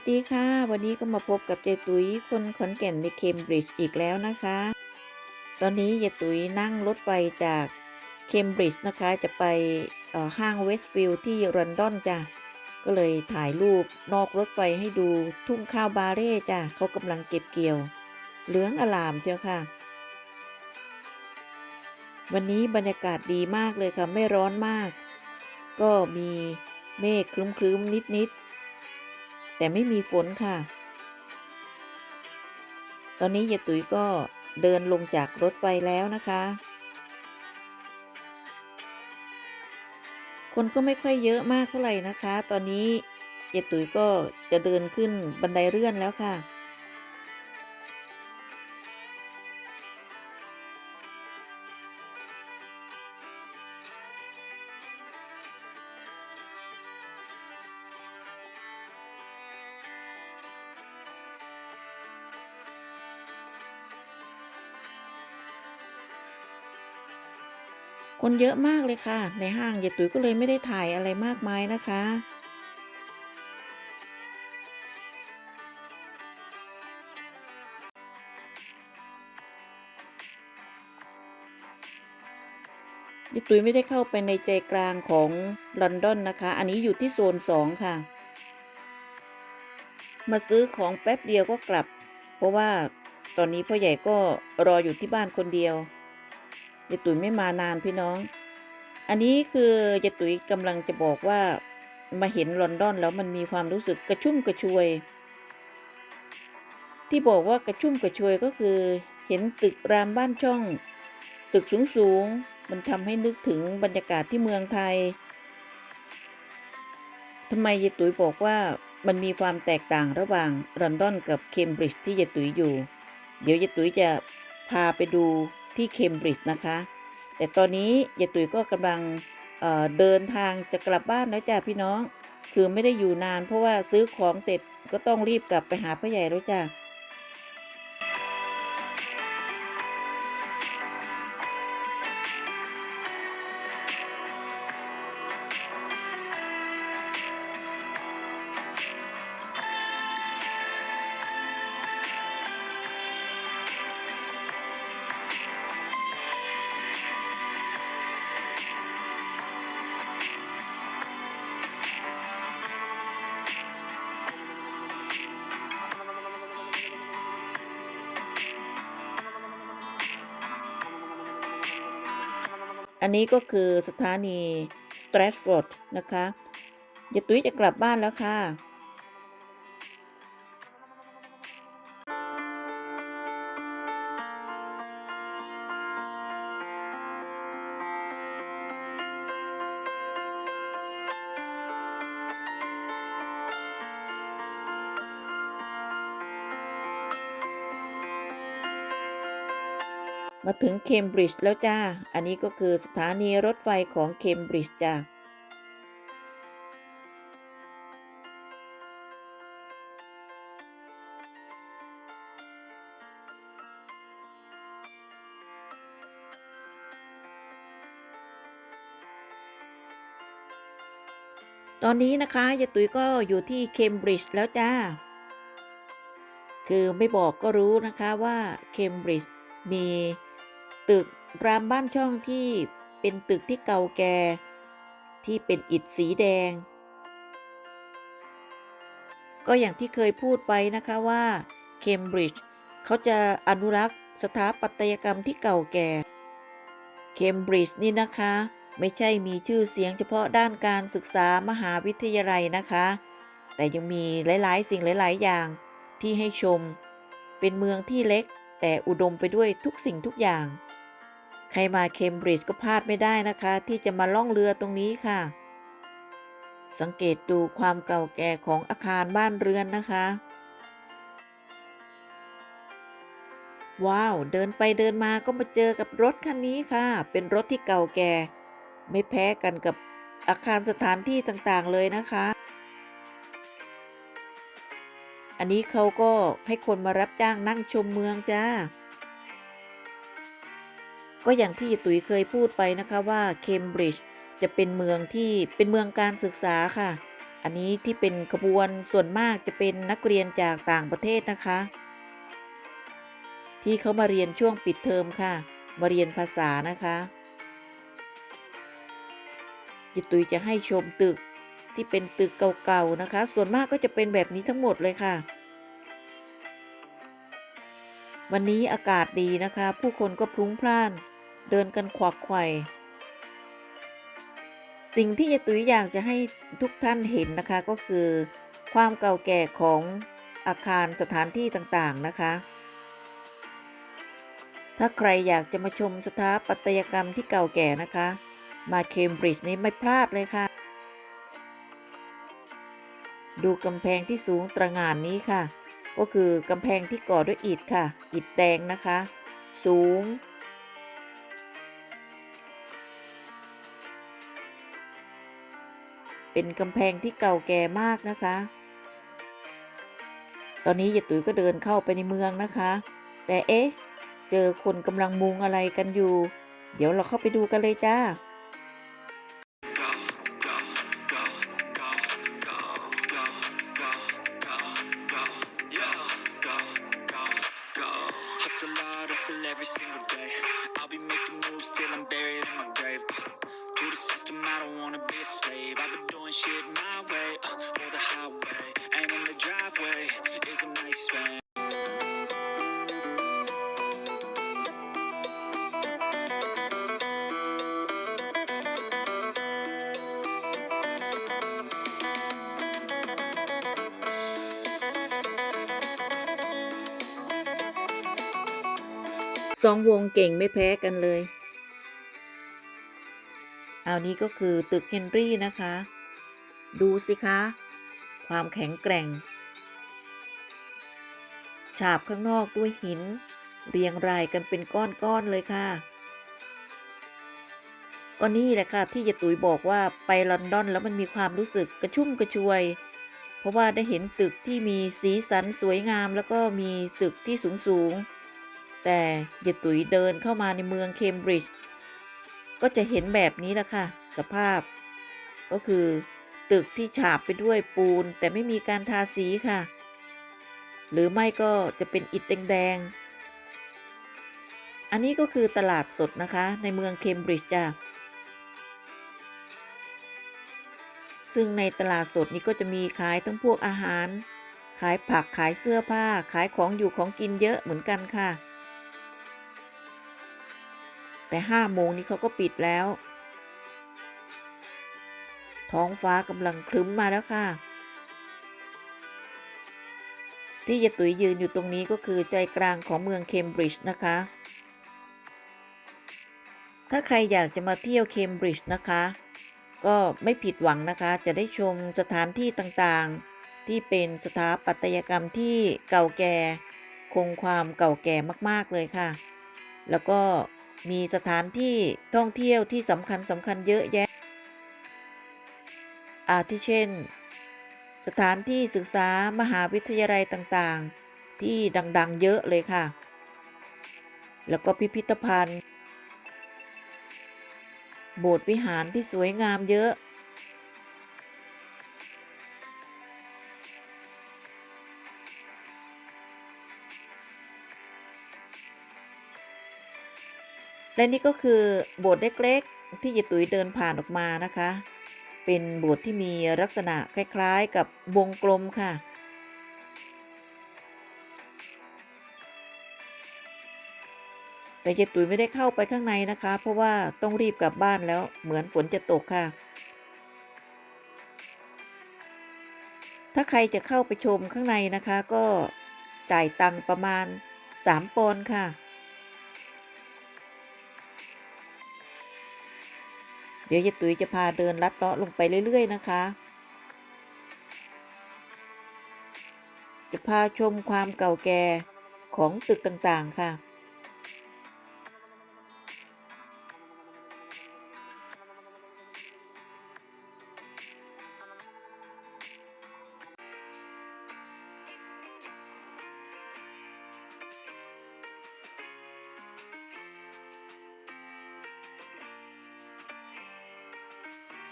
วัสดีค่ะ วันนี้ก็มาพบกับยายตุ๋ยคนขอนแก่นในเคมบริดจ์อีกแล้วนะคะ ตอนนี้ยายตุ๋ยนั่งรถไฟจากเคมบริดจ์นะคะ จะไปห้างเวสต์ฟิลด์ที่ลอนดอนจ้ะ ก็เลยถ่ายรูปนอกรถไฟให้ดูทุ่งข้าวบาเร่จ้ะเขากำลังเก็บเกี่ยว เหลืองอลามเชียวค่ะ วันนี้บรรยากาศดีมากเลยค่ะ ไม่ร้อนมาก ก็มีเมฆครึ้มๆนิดๆ แต่ไม่มีฝนค่ะ ตอนนี้ยายตุ๋ยก็เดินลงจากรถไฟแล้วนะคะ คนก็ไม่ค่อยเยอะมากเท่าไหร่นะคะ ตอนนี้ยายตุ๋ยก็จะเดินขึ้นบันไดเลื่อนแล้วค่ะ คนเยอะมากเลยค่ะ ในห้างยายตุ๋ยก็เลยไม่ได้ถ่ายอะไรมากมายนะคะ ยายตุ๋ยไม่ได้เข้าไปในใจกลางของลอนดอนนะคะ อันนี้อยู่ที่โซนสองค่ะ มาซื้อของแป๊บเดียวก็กลับ เพราะว่าตอนนี้พ่อใหญ่ก็รออยู่ที่บ้านคนเดียว ยายตุ๋ยไม่มานานพี่น้อง อันนี้คือยายตุ๋ยกำลังจะบอกว่ามาเห็นลอนดอนแล้วมันมีความรู้สึกกระชุ่มกระชวย ที่บอกว่ากระชุ่มกระชวยก็คือ เห็นตึกรามบ้านช่อง ตึกสูงสูงๆมันทำให้นึกถึงบรรยากาศที่เมืองไทยทำไมยายตุ๋ยบอกว่ามันมีความแตกต่างระหว่างลอนดอนกับเคมบริดจ์ที่ยายตุ๋ยอยู่ เดี๋ยวยายตุ๋ยจะ พาไปดูที่เคมบริดจ์นะคะ แต่ตอนนี้ยายตุ๋ยก็กำลังเเดินทางจะกลับบ้านแล้วจ้าพี่น้อง คือไม่ได้อยู่นานเพราะว่าซื้อของเสร็จก็ต้องรีบกลับไปหาพ่อใหญ่แล้วจ้า อันนี้ก็คือสถานีสแตรทฟอร์ดนะคะยายตุ้ยจะกลับบ้านแล้วค่ะ มาถึงเคมบริดจ์แล้วจ้า อันนี้ก็คือสถานีรถไฟของเคมบริดจ์จ้า ตอนนี้นะคะยายตุ๋ยก็อยู่ที่เคมบริดจ์แล้วจ้า คือไม่บอกก็รู้นะคะว่าเคมบริดจ์มี ตึกรามบ้านช่องที่เป็นตึกที่เก่าแก่ ที่เป็นอิฐสีแดง ก็อย่างที่เคยพูดไปนะคะว่าเคมบริดจ์เขาจะอนุรักษ์สถาปัตยกรรมที่เก่าแก่เคมบริดจ์นี่นะคะ ไม่ใช่มีชื่อเสียงเฉพาะด้านการศึกษามหาวิทยาลัยนะคะ แต่ยังมีหลายๆ สิ่งหลาย ๆ อย่างที่ให้ชม เป็นเมืองที่เล็กแต่อุดมไปด้วยทุกสิ่งทุกอย่าง ใครมาเคมบริดจ์ก็พลาดไม่ได้นะคะ ที่จะมาล่องเรือตรงนี้ค่ะ สังเกตดูความเก่าแก่ของอาคารบ้านเรือนนะคะ ว้าว เดินไปเดินมาก็มาเจอกับรถคันนี้ค่ะ เป็นรถที่เก่าแก่ ไม่แพ้กันกับอาคารสถานที่ต่างๆเลยนะคะ อันนี้เขาก็ให้คนมารับจ้างนั่งชมเมืองจ้า ก็อย่างที่ตุ๋ยเคยพูดไปนะคะว่าเคมบริดจ์จะเป็นเมืองที่เป็นเมืองการศึกษาค่ะ อันนี้ที่เป็นขบวนส่วนมากจะเป็นนักเรียนจากต่างประเทศนะคะ ที่เขามาเรียนช่วงปิดเทอมค่ะ มาเรียนภาษานะคะจิตุยจะให้ชมตึกที่เป็นตึกเก่าๆนะคะ ส่วนมากก็จะเป็นแบบนี้ทั้งหมดเลยค่ะ วันนี้อากาศดีนะคะ ผู้คนก็พลุ้งพล่าน เดินกันขวักไขว่สิ่งที่ยายตุ๋ยอยากจะให้ทุกท่านเห็นนะคะก็คือ ความเก่าแก่ของอาคารสถานที่ต่างๆนะคะ ถ้าใครอยากจะมาชมสถาปัตยกรรมที่เก่าแก่นะคะ มาเคมบริดจ์นี้ไม่พลาดเลยค่ะ ดูกำแพงที่สูงตระหง่านนี้ค่ะ ก็คือกำแพงที่ก่อด้วยอิฐค่ะ อิฐแดงนะคะ สูง เป็นกำแพงที่เก่าแก่มากนะคะ ตอนนี้ยายตุ๋ยก็เดินเข้าไปในเมืองนะคะ แต่เอ๊ะ เจอคนกำลังมุงอะไรกันอยู่ เดี๋ยวเราเข้าไปดูกันเลยจ้า Hustle hard, hustle every single day. I'll be making moves till I'm buried in my grave. To the system, I don't wanna be a slave. I've been doing shit my way, uh, or the highway. And in the driveway is a nice way. สองวงเก่งไม่แพ้กันเลย เอานี้ก็คือตึกเฮนรี่นะคะ ดูสิคะ ความแข็งแกร่ง ฉาบข้างนอกด้วยหิน เรียงรายกันเป็นก้อนๆเลยค่ะ ก็นี่แหละค่ะที่ยายตุ๋ยบอกว่าไปลอนดอนแล้วมันมีความรู้สึกกระชุ่มกระชวย เพราะว่าได้เห็นตึกที่มีสีสันสวยงาม แล้วก็มีตึกที่สูงๆแต่ยายตุ๋ยเดินเข้ามาในเมืองเคมบริดจ์ ก็จะเห็นแบบนี้แหละค่ะ สภาพ ก็คือ ตึกที่ฉาบไปด้วยปูน แต่ไม่มีการทาสีค่ะ หรือไม่ก็จะเป็นอิฐแดงๆอันนี้ก็คือตลาดสดนะคะ ในเมืองเคมบริดจ์จ้ะซึ่งในตลาดสดนี้ก็จะมีขายทั้งพวกอาหาร ขายผักขายเสื้อผ้า ขายของอยู่ของกินเยอะเหมือนกันค่ะ แต่ห้าโมงนี้เขาก็ปิดแล้ว ท้องฟ้ากำลังครึ้มมาแล้วค่ะ ที่ยายตุยยืนอยู่ตรงนี้ก็คือใจกลางของเมืองเคมบริดจ์นะคะ ถ้าใครอยากจะมาเที่ยวเคมบริดจ์นะคะ ก็ไม่ผิดหวังนะคะ จะได้ชมสถานที่ต่างๆ ที่เป็นสถาปัตยกรรมที่เก่าแก่ คงความเก่าแก่มากๆเลยค่ะ แล้วก็ มีสถานที่ท่องเที่ยวที่สำคัญสำคัญเยอะแยะ อาทิเช่น สถานที่ศึกษามหาวิทยาลัยต่างๆ ที่ดังๆ เยอะเลยค่ะ แล้วก็พิพิธภัณฑ์ โบสถ์วิหารที่สวยงามเยอะ และนี่ก็คือโบสถ์เล็กๆ ที่ยายตุ๋ยเดินผ่านออกมานะคะ เป็นโบสถ์ที่มีลักษณะคล้ายๆ กับวงกลมค่ะ แต่ยายตุ๋ยไม่ได้เข้าไปข้างในนะคะ เพราะว่าต้องรีบกลับบ้านแล้วเหมือนฝนจะตกค่ะ ถ้าใครจะเข้าไปชมข้างในนะคะ ก็จ่ายตังค์ประมาณ 3 ปอนด์ค่ะ เดี๋ยวยายตุ๋ยจะพาเดินลัดเลาะลงไปเรื่อย ๆ นะคะ จะพาชมความเก่าแก่ของตึกต่างๆค่ะ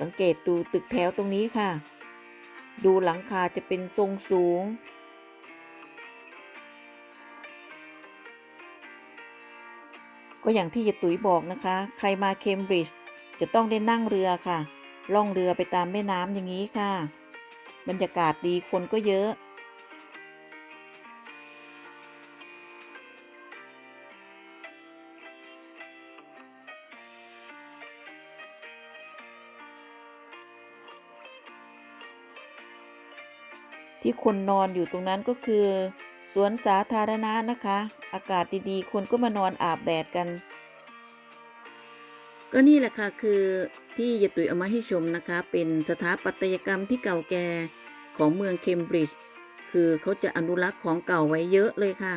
สังเกตดูตึกแถวตรงนี้ค่ะ ดูหลังคาจะเป็นทรงสูง ก็อย่างที่ยตุ๋ยบอกนะคะ ใครมาเคมบริดจ์จะต้องได้นั่งเรือค่ะ ล่องเรือไปตามแม่น้ำอย่างนี้ค่ะ บรรยากาศดีคนก็เยอะ ที่คนนอนอยู่ตรงนั้นก็คือ สวนสาธารณะนะคะ อากาศดีๆ คนก็มานอนอาบแดดกัน ก็นี่แหละค่ะคือที่ยายตุ๋ยเอามาให้ชมนะคะ เป็นสถาปัตยกรรมที่เก่าแก่ของเมืองเคมบริดจ์คือเขาจะอนุรักษ์ของเก่าไว้เยอะเลยค่ะ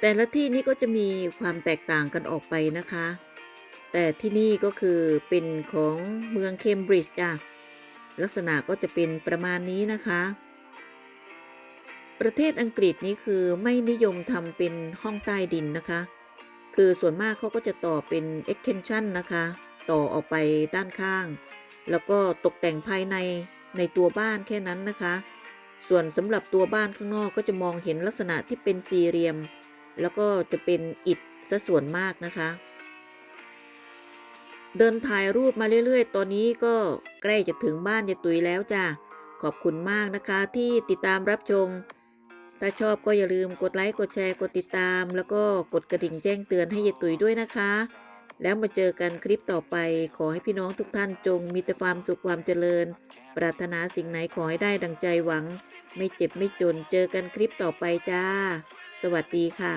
แต่ละที่นี้ก็จะมีความแตกต่างกันออกไปนะคะ แต่ที่นี่ก็คือเป็นของเมืองเคมบริดจ์จ้ะ ลักษณะก็จะเป็นประมาณนี้นะคะ ประเทศอังกฤษนี้คือไม่นิยมทำเป็นห้องใต้ดินนะคะ คือส่วนมากเขาก็จะต่อเป็น extension นะคะ ต่อออกไปด้านข้าง แล้วก็ตกแต่งภายในในตัวบ้านแค่นั้นนะคะ ส่วนสำหรับตัวบ้านข้างนอกก็จะมองเห็นลักษณะที่เป็นสี่เหลี่ยม แล้วก็จะเป็นอิฐซะส่วนมากนะคะ เดินถ่ายรูปมาเรื่อยๆ ตอนนี้ก็ใกล้จะถึงบ้านยายตุยแล้วจ้ะขอบคุณมากนะคะที่ติดตามรับชม ถ้าชอบก็อย่าลืมกดไลค์ กดแชร์ กดติดตาม แล้วก็กดกระดิ่งแจ้งเตือนให้ยายตุยด้วยนะคะ แล้วมาเจอกันคลิปต่อไป ขอให้พี่น้องทุกท่านจงมีแต่ความสุขความเจริญ ปรารถนาสิ่งไหนขอให้ได้ดังใจหวัง ไม่เจ็บไม่จน เจอกันคลิปต่อไปจ้า สวัสดีค่ะ